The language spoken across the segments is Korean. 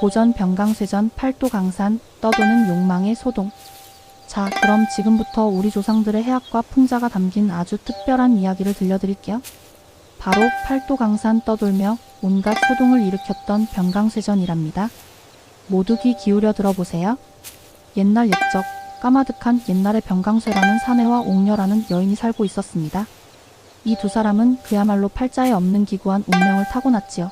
고전 병강쇠전 팔도 강산 떠도는 욕망의 소동. 자, 그럼 지금부터 우리 조상들의 해악과 풍자가 담긴 아주 특별한 이야기를 들려드릴게요. 바로 팔도 강산 떠돌며 온갖 소동을 일으켰던 병강쇠전이랍니다. 모두 귀 기울여 들어보세요. 옛날 옛적 까마득한 옛날에 병강쇠라는 사내와 옥녀라는 여인이 살고 있었습니다. 이 두 사람은 그야말로 팔자에 없는 기구한 운명을 타고났지요.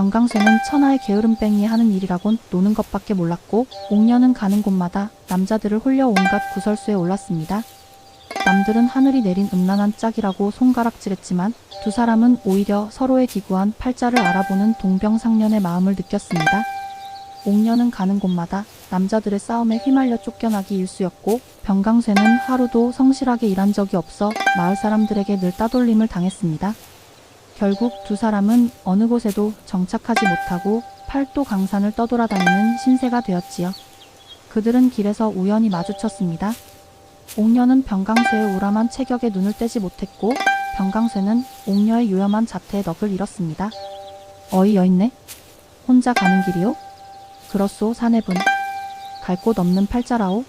병강쇠는 천하의 게으름뱅이에 하는 일이라곤 노는 것밖에 몰랐고 옥녀는 가는 곳마다 남자들을 홀려 온갖 구설수에 올랐습니다. 남들은 하늘이 내린 음란한 짝이라고 손가락질했지만 두 사람은 오히려 서로의 기구한 팔자를 알아보는 동병상련의 마음을 느꼈습니다. 옥녀는 가는 곳마다 남자들의 싸움에 휘말려 쫓겨나기 일쑤였고 병강쇠는 하루도 성실하게 일한 적이 없어 마을 사람들에게 늘 따돌림을 당했습니다. 결국 두 사람은 어느 곳에도 정착하지 못하고 팔도 강산을 떠돌아다니는 신세가 되었지요. 그들은 길에서 우연히 마주쳤습니다. 옥녀는 병강쇠의 우람한 체격에 눈을 떼지 못했고 병강쇠는 옥녀의 요염한 자태에 넋을 잃었습니다. 어이 여 있네. 혼자 가는 길이요? 그렇소 사내분. 갈 곳 없는 팔자라오.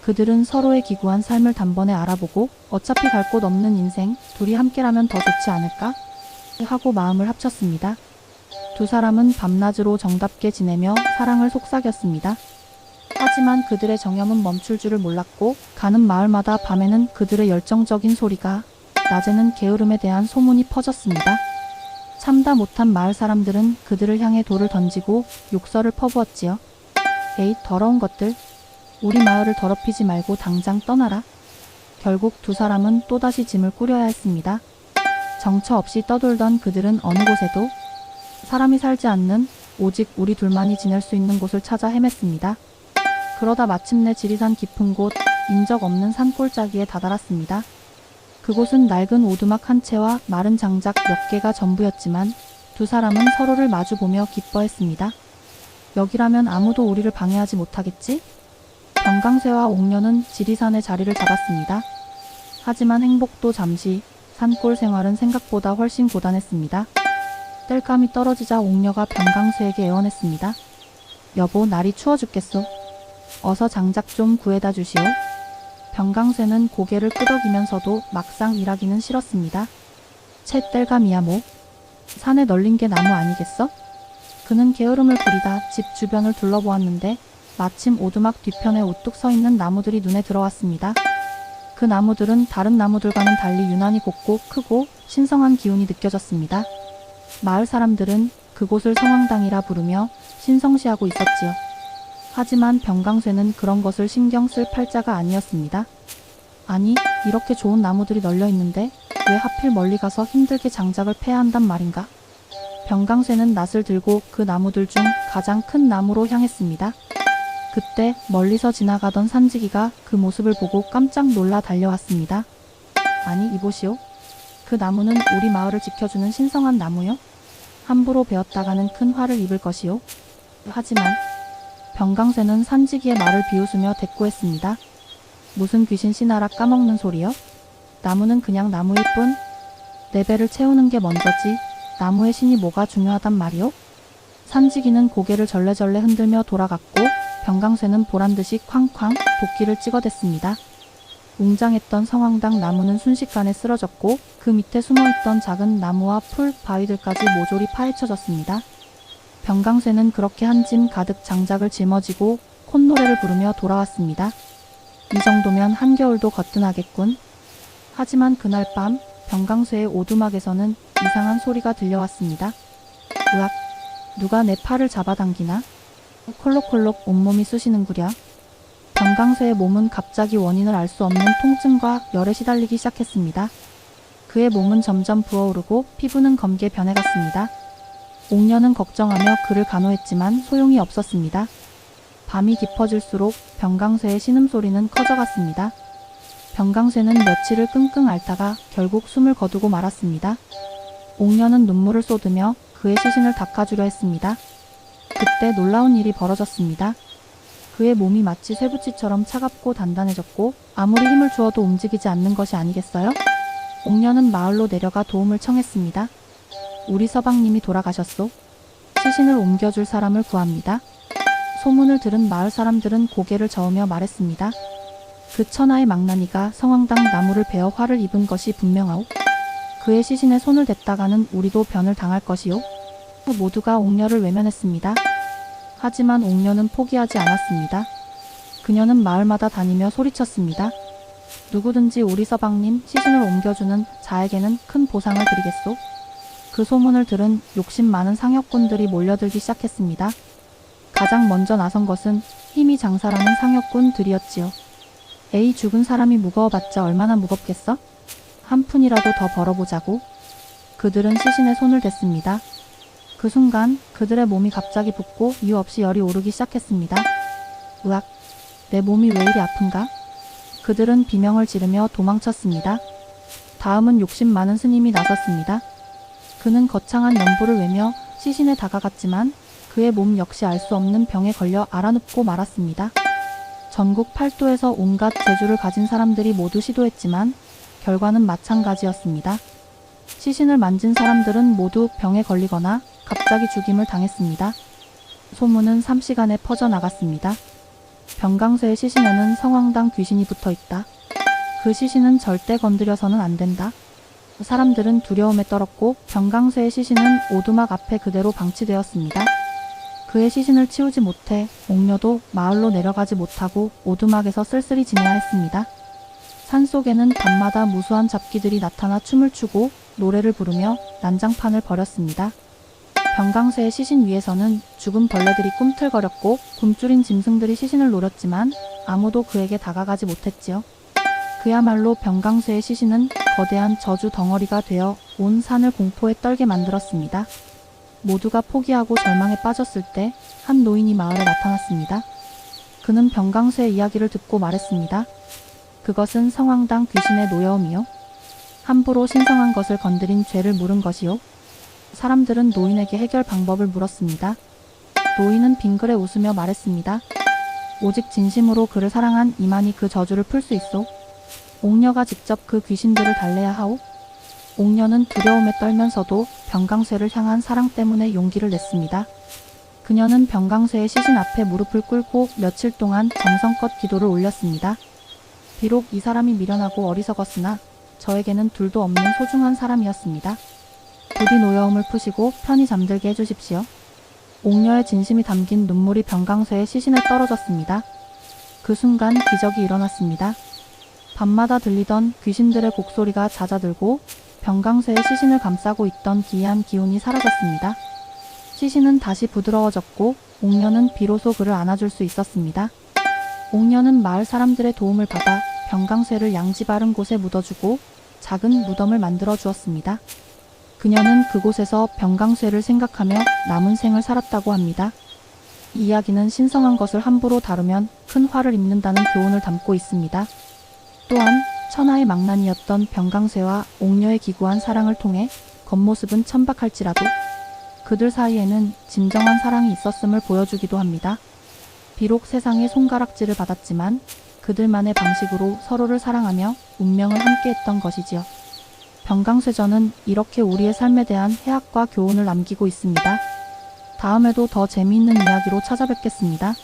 그들은 서로의 기구한 삶을 단번에 알아보고 어차피 갈 곳 없는 인생 둘이 함께라면 더 좋지 않을까? 하고 마음을 합쳤습니다. 두 사람은 밤낮으로 정답게 지내며 사랑을 속삭였습니다. 하지만 그들의 정염은 멈출 줄을 몰랐고 가는 마을마다 밤에는 그들의 열정적인 소리가 낮에는 게으름에 대한 소문이 퍼졌습니다. 참다 못한 마을 사람들은 그들을 향해 돌을 던지고 욕설을 퍼부었지요. 에잇 더러운 것들. 우리 마을을 더럽히지 말고 당장 떠나라. 결국 두 사람은 또다시 짐을 꾸려야 했습니다. 정처 없이 떠돌던 그들은 어느 곳에도 사람이 살지 않는 오직 우리 둘만이 지낼 수 있는 곳을 찾아 헤맸습니다. 그러다 마침내 지리산 깊은 곳, 인적 없는 산골짜기에 다다랐습니다. 그곳은 낡은 오두막 한 채와 마른 장작 몇 개가 전부였지만 두 사람은 서로를 마주보며 기뻐했습니다. 여기라면 아무도 우리를 방해하지 못하겠지? 병강쇠와 옥녀는 지리산에 자리를 잡았습니다. 하지만 행복도 잠시, 산골 생활은 생각보다 훨씬 고단했습니다. 땔감이 떨어지자 옥녀가 병강쇠에게 애원했습니다. 여보, 날이 추워 죽겠소. 어서 장작 좀 구해다 주시오. 병강쇠는 고개를 끄덕이면서도 막상 일하기는 싫었습니다. 채 땔감이야 뭐. 산에 널린 게 나무 아니겠어? 그는 게으름을 부리다 집 주변을 둘러보았는데 마침 오두막 뒤편에 우뚝 서 있는 나무들이 눈에 들어왔습니다. 그 나무들은 다른 나무들과는 달리 유난히 곱고 크고 신성한 기운이 느껴졌습니다. 마을 사람들은 그곳을 성황당이라 부르며 신성시하고 있었지요. 하지만 병강쇠는 그런 것을 신경 쓸 팔자가 아니었습니다. 아니, 이렇게 좋은 나무들이 널려 있는데 왜 하필 멀리 가서 힘들게 장작을 패야 한단 말인가? 병강쇠는 낫을 들고 그 나무들 중 가장 큰 나무로 향했습니다. 그때 멀리서 지나가던 산지기가 그 모습을 보고 깜짝 놀라 달려왔습니다. 아니, 이보시오. 그 나무는 우리 마을을 지켜주는 신성한 나무요? 함부로 베었다가는 큰 화를 입을 것이요. 하지만 병강쇠는 산지기의 말을 비웃으며 대꾸했습니다. 무슨 귀신 씨나라 까먹는 소리요? 나무는 그냥 나무일 뿐. 내 배를 채우는 게 먼저지. 나무의 신이 뭐가 중요하단 말이오? 산지기는 고개를 절레절레 흔들며 돌아갔고 병강쇠는 보란듯이 쾅쾅 도끼를 찍어댔습니다. 웅장했던 성황당 나무는 순식간에 쓰러졌고 그 밑에 숨어있던 작은 나무와 풀, 바위들까지 모조리 파헤쳐졌습니다. 병강쇠는 그렇게 한 짐 가득 장작을 짊어지고 콧노래를 부르며 돌아왔습니다. 이 정도면 한겨울도 거뜬하겠군. 하지만 그날 밤 병강쇠의 오두막에서는 이상한 소리가 들려왔습니다. 으악, 누가 내 팔을 잡아당기나? 콜록콜록 온몸이 쑤시는구려. 병강쇠의 몸은 갑자기 원인을 알 수 없는 통증과 열에 시달리기 시작했습니다. 그의 몸은 점점 부어오르고 피부는 검게 변해갔습니다. 옥녀는 걱정하며 그를 간호했지만 소용이 없었습니다. 밤이 깊어질수록 병강쇠의 신음소리는 커져갔습니다. 병강쇠는 며칠을 끙끙 앓다가 결국 숨을 거두고 말았습니다. 옥녀는 눈물을 쏟으며 그의 시신을 닦아주려 했습니다. 그때 놀라운 일이 벌어졌습니다. 그의 몸이 마치 쇠붙이처럼 차갑고 단단해졌고 아무리 힘을 주어도 움직이지 않는 것이 아니겠어요? 옥녀는 마을로 내려가 도움을 청했습니다. 우리 서방님이 돌아가셨소. 시신을 옮겨줄 사람을 구합니다. 소문을 들은 마을 사람들은 고개를 저으며 말했습니다. 그 천하의 망나니가 성황당 나무를 베어 화를 입은 것이 분명하오. 그의 시신에 손을 댔다가는 우리도 변을 당할 것이오. 모두가 옥녀를 외면했습니다. 하지만 옥녀는 포기하지 않았습니다. 그녀는 마을마다 다니며 소리쳤습니다. 누구든지 우리 서방님 시신을 옮겨주는 자에게는 큰 보상을 드리겠소. 그 소문을 들은 욕심 많은 상역군들이 몰려들기 시작했습니다. 가장 먼저 나선 것은 힘이 장사라는 상역군들이었지요. 에이 죽은 사람이 무거워봤자 얼마나 무겁겠어? 한 푼이라도 더 벌어보자고. 그들은 시신에 손을 댔습니다. 그 순간 그들의 몸이 갑자기 붓고 이유 없이 열이 오르기 시작했습니다. 으악, 내 몸이 왜 이리 아픈가? 그들은 비명을 지르며 도망쳤습니다. 다음은 욕심 많은 스님이 나섰습니다. 그는 거창한 연보를 외며 시신에 다가갔지만 그의 몸 역시 알 수 없는 병에 걸려 알아눕고 말았습니다. 전국 팔도에서 온갖 재주를 가진 사람들이 모두 시도했지만 결과는 마찬가지였습니다. 시신을 만진 사람들은 모두 병에 걸리거나 갑자기 죽임을 당했습니다. 소문은 3시간에 퍼져나갔습니다. 병강쇠의 시신에는 성황당 귀신이 붙어 있다. 그 시신은 절대 건드려서는 안 된다. 사람들은 두려움에 떨었고 병강쇠의 시신은 오두막 앞에 그대로 방치되었습니다. 그의 시신을 치우지 못해 옥녀도 마을로 내려가지 못하고 오두막에서 쓸쓸히 지내야 했습니다. 산속에는 밤마다 무수한 잡기들이 나타나 춤을 추고 노래를 부르며 난장판을 벌였습니다. 병강쇠의 시신 위에서는 죽은 벌레들이 꿈틀거렸고 굶주린 짐승들이 시신을 노렸지만 아무도 그에게 다가가지 못했지요. 그야말로 병강쇠의 시신은 거대한 저주 덩어리가 되어 온 산을 공포에 떨게 만들었습니다. 모두가 포기하고 절망에 빠졌을 때 한 노인이 마을에 나타났습니다. 그는 병강쇠의 이야기를 듣고 말했습니다. 그것은 성황당 귀신의 노여움이요. 함부로 신성한 것을 건드린 죄를 물은 것이요. 사람들은 노인에게 해결 방법을 물었습니다. 노인은 빙그레 웃으며 말했습니다. 오직 진심으로 그를 사랑한 이만이 그 저주를 풀 수 있소. 옥녀가 직접 그 귀신들을 달래야 하오. 옥녀는 두려움에 떨면서도 병강쇠를 향한 사랑 때문에 용기를 냈습니다. 그녀는 병강쇠의 시신 앞에 무릎을 꿇고 며칠 동안 정성껏 기도를 올렸습니다. 비록 이 사람이 미련하고 어리석었으나 저에게는 둘도 없는 소중한 사람이었습니다. 부디 노여움을 푸시고 편히 잠들게 해주십시오. 옥녀의 진심이 담긴 눈물이 병강쇠의 시신에 떨어졌습니다. 그 순간 기적이 일어났습니다. 밤마다 들리던 귀신들의 곡소리가 잦아들고 병강쇠의 시신을 감싸고 있던 기이한 기운이 사라졌습니다. 시신은 다시 부드러워졌고 옥녀는 비로소 그를 안아줄 수 있었습니다. 옥녀는 마을 사람들의 도움을 받아 병강쇠를 양지 바른 곳에 묻어주고 작은 무덤을 만들어 주었습니다. 그녀는 그곳에서 병강쇠를 생각하며 남은 생을 살았다고 합니다. 이 이야기는 신성한 것을 함부로 다루면 큰 화를 입는다는 교훈을 담고 있습니다. 또한 천하의 망난이었던 병강쇠와 옥녀의 기구한 사랑을 통해 겉모습은 천박할지라도 그들 사이에는 진정한 사랑이 있었음을 보여주기도 합니다. 비록 세상의 손가락질을 받았지만 그들만의 방식으로 서로를 사랑하며 운명을 함께했던 것이지요. 병강쇠전은 이렇게 우리의 삶에 대한 해학과 교훈을 남기고 있습니다. 다음에도 더 재미있는 이야기로 찾아뵙겠습니다.